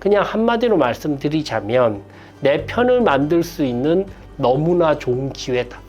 그냥 한마디로 말씀드리자면 내 편을 만들 수 있는 너무나 좋은 기회다.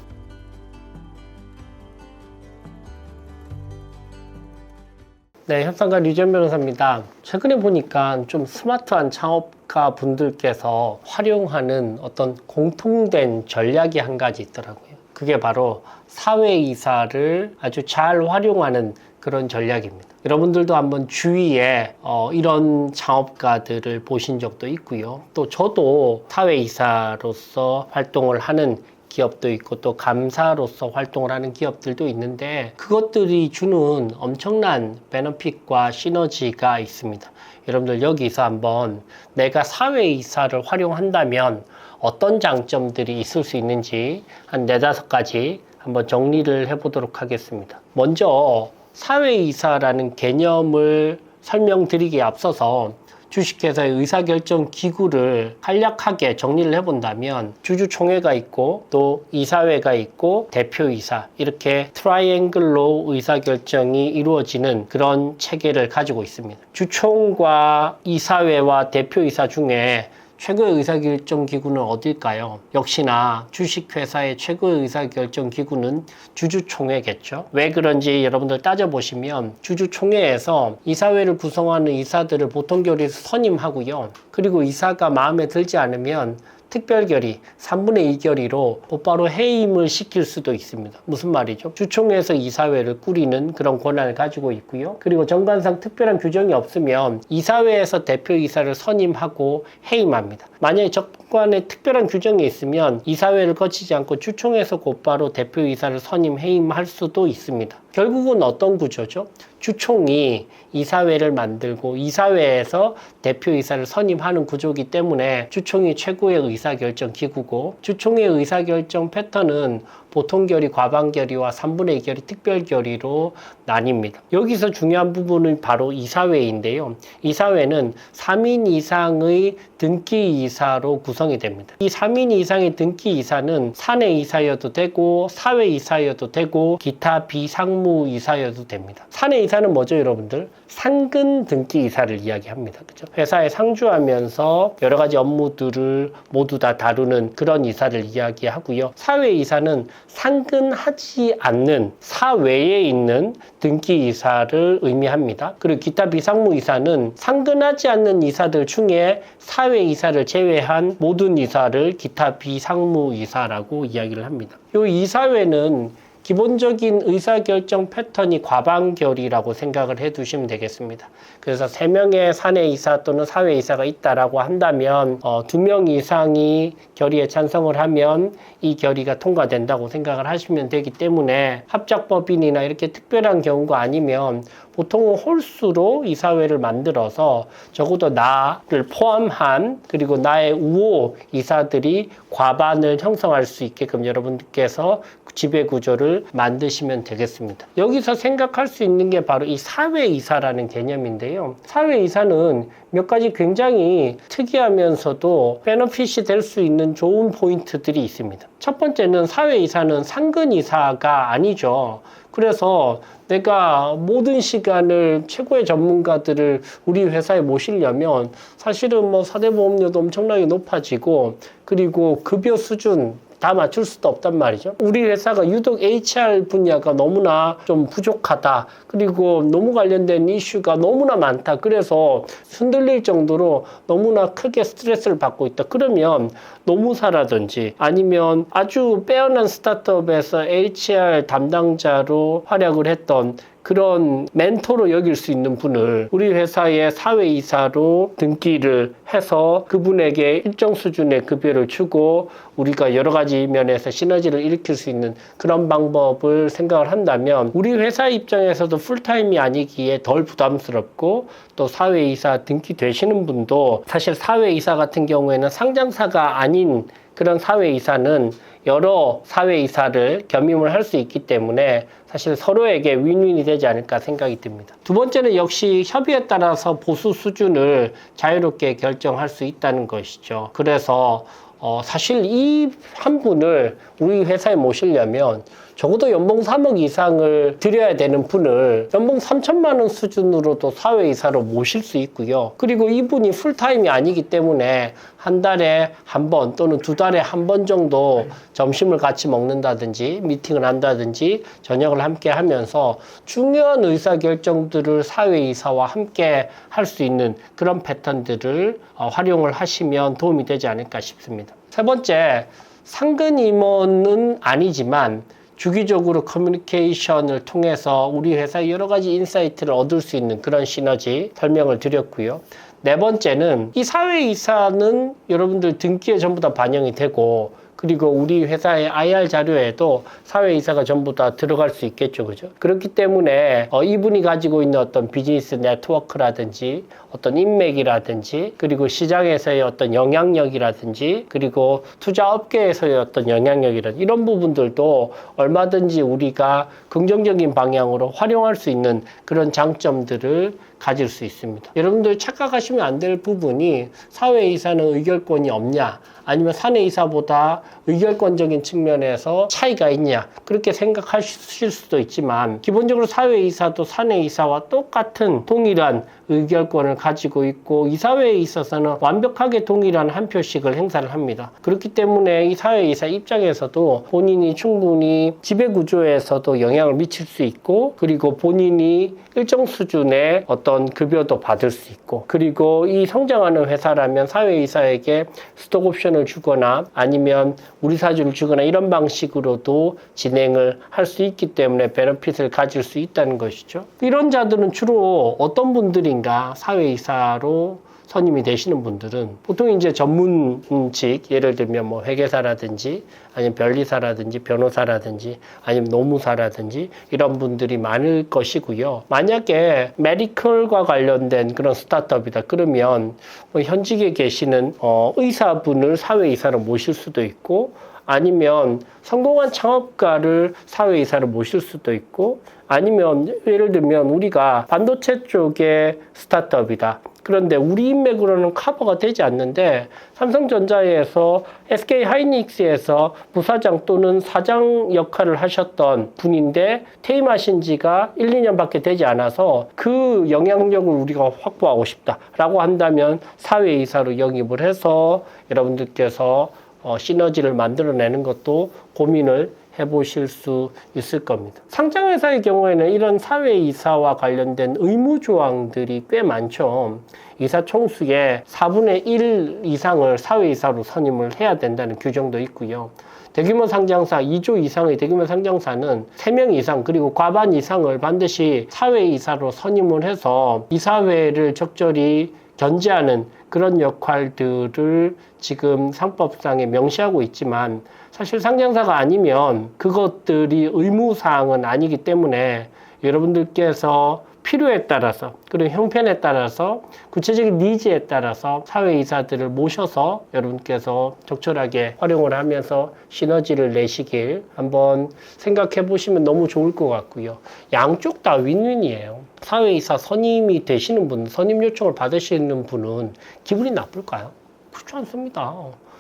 네, 협상가 류전 변호사입니다. 최근에 보니까 좀 스마트한 창업가 분들께서 활용하는 어떤 공통된 전략이 한 가지 있더라고요. 그게 바로 사회이사를 아주 잘 활용하는 그런 전략입니다. 여러분들도 한번 주위에 어, 이런 창업가들을 보신 적도 있고요. 또 저도 사회이사로서 활동을 하는 기업도 있고 또 감사로서 활동을 하는 기업들도 있는데 그것들이 주는 엄청난 베너핏과 시너지가 있습니다. 여러분들 여기서 한번 내가 사회이사를 활용한다면 어떤 장점들이 있을 수 있는지 한 네다섯 가지 한번 정리를 해보도록 하겠습니다. 먼저 사회이사라는 개념을 설명드리기에 앞서서 주식회사의 의사결정 기구를 간략하게 정리를 해본다면 주주총회가 있고 또 이사회가 있고 대표이사 이렇게 트라이앵글로 의사결정이 이루어지는 그런 체계를 가지고 있습니다. 주총과 이사회와 대표이사 중에 최고의 의사결정 기구는 어딜까요? 역시나 주식회사의 최고의 의사결정 기구는 주주총회겠죠. 왜 그런지 여러분들 따져보시면 주주총회에서 이사회를 구성하는 이사들을 보통 결의에서 선임하고요. 그리고 이사가 마음에 들지 않으면 특별결의 3분의 2 결의로 곧바로 해임을 시킬 수도 있습니다. 무슨 말이죠? 주총회에서 이사회를 꾸리는 그런 권한을 가지고 있고요. 그리고 정관상 특별한 규정이 없으면 이사회에서 대표이사를 선임하고 해임합니다. 만약에 정관에 특별한 규정이 있으면 이사회를 거치지 않고 주총에서 곧바로 대표이사를 선임 해임할 수도 있습니다. 결국은 어떤 구조죠? 주총이 이사회를 만들고 이사회에서 대표이사를 선임하는 구조이기 때문에 주총이 최고의 의사결정 기구고 주총의 의사결정 패턴은 보통 결의, 과반 결의와 3분의 2 결의, 특별 결의로 나뉩니다. 여기서 중요한 부분은 바로 이사회인데요. 이사회는 3인 이상의 등기 이사로 구성이 됩니다. 이 3인 이상의 등기 이사는 사내 이사여도 되고 사회 이사여도 되고 기타 비상무 이사여도 됩니다. 사내 이사는 뭐죠, 여러분들? 상근 등기 이사를 이야기합니다. 그죠? 회사에 상주하면서 여러 가지 업무들을 모두 다 다루는 그런 이사를 이야기하고요. 사회 이사는 상근하지 않는 사외에 있는 등기 이사를 의미합니다. 그리고 기타 비상무 이사는 상근하지 않는 이사들 중에 사회 이사를 제외한 모든 이사를 기타 비상무 이사라고 이야기를 합니다. 이 이사회는 기본적인 의사결정 패턴이 과반결이라고 생각을 해 두시면 되겠습니다. 그래서 세명의 사내 이사 또는 사회 이사가 있다라고 한다면 어, 2명 이상이 결의에 찬성을 하면 이 결의가 통과된다고 생각을 하시면 되기 때문에 합작법인이나 이렇게 특별한 경우가 아니면 보통은 홀수로 이사회를 만들어서 적어도 나를 포함한 그리고 나의 우호 이사들이 과반을 형성할 수 있게끔 여러분께서 지배 구조를 만드시면 되겠습니다. 여기서 생각할 수 있는 게 바로 이 사회 이사라는 개념인데요. 사회 이사는 몇 가지 굉장히 특이하면서도 베너핏이 될 수 있는 좋은 포인트들이 있습니다. 첫 번째는 사회 이사는 상근 이사가 아니죠. 그래서 내가 모든 시간을 최고의 전문가들을 우리 회사에 모시려면 사실은 뭐 사대보험료도 엄청나게 높아지고 그리고 급여 수준 다 맞출 수도 없단 말이죠. 우리 회사가 유독 HR 분야가 너무나 좀 부족하다. 그리고 너무 관련된 이슈가 너무나 많다. 그래서 흔들릴 정도로 너무나 크게 스트레스를 받고 있다. 그러면 노무사라든지 아니면 아주 빼어난 스타트업에서 HR 담당자로 활약을 했던 그런 멘토로 여길 수 있는 분을 우리 회사의 사회이사로 등기를 해서 그분에게 일정 수준의 급여를 주고 우리가 여러 가지 면에서 시너지를 일으킬 수 있는 그런 방법을 생각을 한다면 우리 회사 입장에서도 풀타임이 아니기에 덜 부담스럽고 또 사회이사 등기 되시는 분도 사실 사회이사 같은 경우에는 상장사가 아닌 그런 사회이사는 여러 사회이사를 겸임을 할 수 있기 때문에 사실 서로에게 윈윈이 되지 않을까 생각이 듭니다. 두 번째는 역시 협의에 따라서 보수 수준을 자유롭게 결정할 수 있다는 것이죠. 그래서 어, 사실 이 한 분을 우리 회사에 모시려면 적어도 연봉 3억 이상을 드려야 되는 분을 연봉 3천만 원 수준으로도 사회이사로 모실 수 있고요. 그리고 이분이 풀타임이 아니기 때문에 한 달에 한 번 또는 두 달에 한 번 정도 점심을 같이 먹는다든지 미팅을 한다든지 저녁을 함께 하면서 중요한 의사 결정들을 사회이사와 함께 할 수 있는 그런 패턴들을 어, 활용을 하시면 도움이 되지 않을까 싶습니다. 세 번째, 상근 임원은 아니지만 주기적으로 커뮤니케이션을 통해서 우리 회사의 여러 가지 인사이트를 얻을 수 있는 그런 시너지 설명을 드렸고요. 네 번째는 이 사회이사는 여러분들 등기에 전부 다 반영이 되고 그리고 우리 회사의 IR 자료에도 사회이사가 전부 다 들어갈 수 있겠죠. 그죠? 그렇기 때문에 어, 이분이 가지고 있는 어떤 비즈니스 네트워크라든지 어떤 인맥이라든지 그리고 시장에서의 어떤 영향력이라든지 그리고 투자 업계에서의 어떤 영향력이라든지 이런 부분들도 얼마든지 우리가 긍정적인 방향으로 활용할 수 있는 그런 장점들을 가질 수 있습니다. 여러분들 착각하시면 안 될 부분이 사회이사는 의결권이 없냐 아니면 사내이사보다 의결권적인 측면에서 차이가 있냐 그렇게 생각하실 수도 있지만 기본적으로 사회이사도 사내이사와 똑같은 동일한 의결권을 가지고 있고 이 사회에 있어서는 완벽하게 동일한 한 표씩을 행사를 합니다. 그렇기 때문에 이 사회이사 입장에서도 본인이 충분히 지배구조에서도 영향을 미칠 수 있고 그리고 본인이 일정 수준의 어떤 급여도 받을 수 있고 그리고 이 성장하는 회사라면 사회이사에게 스톡 옵션을 주거나 아니면 우리 사주를 주거나 이런 방식으로도 진행을 할 수 있기 때문에 베너핏을 가질 수 있다는 것이죠. 이런 자들은 주로 어떤 분들인가 사회이사로 선임이 되시는 분들은 보통 이제 전문직 예를 들면 뭐 회계사라든지 아니면 변리사라든지 변호사라든지 아니면 노무사라든지 이런 분들이 많을 것이고요. 만약에 메디컬과 관련된 그런 스타트업이다 그러면 뭐 현직에 계시는 어 의사분을 사회이사로 모실 수도 있고 아니면 성공한 창업가를 사회이사로 모실 수도 있고 아니면 예를 들면 우리가 반도체 쪽의 스타트업이다. 그런데 우리 인맥으로는 커버가 되지 않는데 삼성전자에서 SK 하이닉스에서 부사장 또는 사장 역할을 하셨던 분인데 퇴임하신 지가 1, 2년밖에 되지 않아서 그 영향력을 우리가 확보하고 싶다라고 한다면 사회이사로 영입을 해서 여러분들께서 어, 시너지를 만들어내는 것도 고민을 해보실 수 있을 겁니다. 상장회사의 경우에는 이런 사회이사와 관련된 의무조항들이 꽤 많죠. 이사 총수의 4분의 1 이상을 사회이사로 선임을 해야 된다는 규정도 있고요. 대규모 상장사 2조 이상의 대규모 상장사는 3명 이상 그리고 과반 이상을 반드시 사회이사로 선임을 해서 이사회를 적절히 견제하는 그런 역할들을 지금 상법상에 명시하고 있지만 사실 상장사가 아니면 그것들이 의무사항은 아니기 때문에 여러분들께서 필요에 따라서 그리고 형편에 따라서 구체적인 니즈에 따라서 사회이사들을 모셔서 여러분께서 적절하게 활용을 하면서 시너지를 내시길 한번 생각해 보시면 너무 좋을 것 같고요. 양쪽 다 윈윈이에요. 사회이사 선임이 되시는 분, 선임 요청을 받으시는 분은 기분이 나쁠까요? 그렇지 않습니다.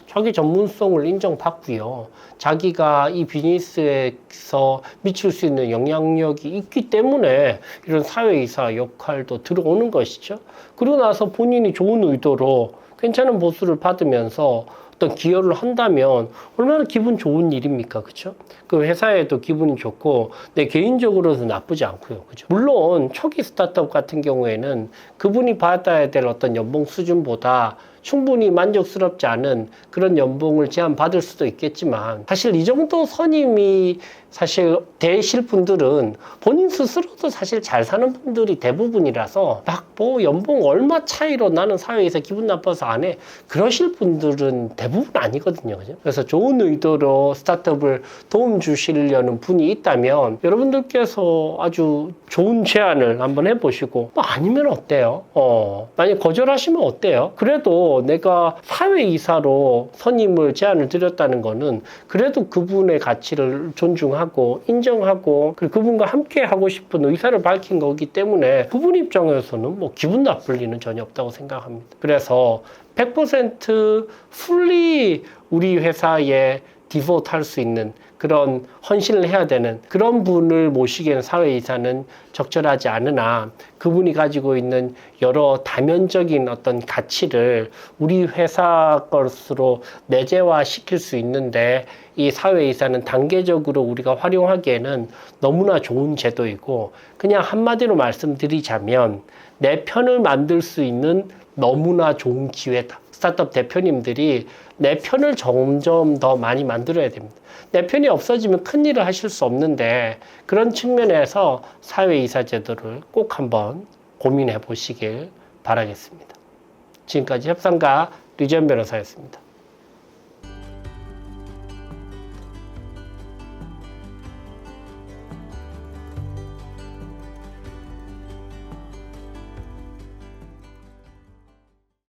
자기 전문성을 인정받고요. 자기가 이 비즈니스에서 미칠 수 있는 영향력이 있기 때문에 이런 사회이사 역할도 들어오는 것이죠. 그러고 나서 본인이 좋은 의도로 괜찮은 보수를 받으면서 어떤 기여를 한다면 얼마나 기분 좋은 일입니까? 그죠? 그 회사에도 기분이 좋고 내 개인적으로도 나쁘지 않고요. 그죠? 물론 초기 스타트업 같은 경우에는 그분이 받아야 될 어떤 연봉 수준보다 충분히 만족스럽지 않은 그런 연봉을 제한받을 수도 있겠지만 사실 이 정도 선임이 사실 되실 분들은 본인 스스로도 사실 잘 사는 분들이 대부분이라서 막 뭐 연봉 얼마 차이로 나는 사회에서 기분 나빠서 안 해. 그러실 분들은 대부분 아니거든요. 그죠? 그래서 좋은 의도로 스타트업을 도움 주시려는 분이 있다면 여러분들께서 아주 좋은 제안을 한번 해보시고 뭐 아니면 어때요? 어, 만약 거절하시면 어때요? 그래도 내가 사회이사로 선임을 제안을 드렸다는 거는 그래도 그분의 가치를 존중하고 인정하고 그리고 그분과 함께 하고 싶은 의사를 밝힌 거기 때문에 그분 입장에서는 뭐 기분 나쁠 리는 전혀 없다고 생각합니다. 그래서 100% 풀리 우리 회사에 디보트 할 수 있는 그런 헌신을 해야 되는 그런 분을 모시기에는 사회이사는 적절하지 않으나 그분이 가지고 있는 여러 다면적인 어떤 가치를 우리 회사 것으로 내재화 시킬 수 있는데 이 사회이사는 단계적으로 우리가 활용하기에는 너무나 좋은 제도이고 그냥 한마디로 말씀드리자면 내 편을 만들 수 있는 너무나 좋은 기회다. 스타트업 대표님들이 내 편을 점점 더 많이 만들어야 됩니다. 내 편이 없어지면 큰 일을 하실 수 없는데 그런 측면에서 사회이사 제도를 꼭 한번 고민해 보시길 바라겠습니다. 지금까지 협상가 류전 변호사였습니다.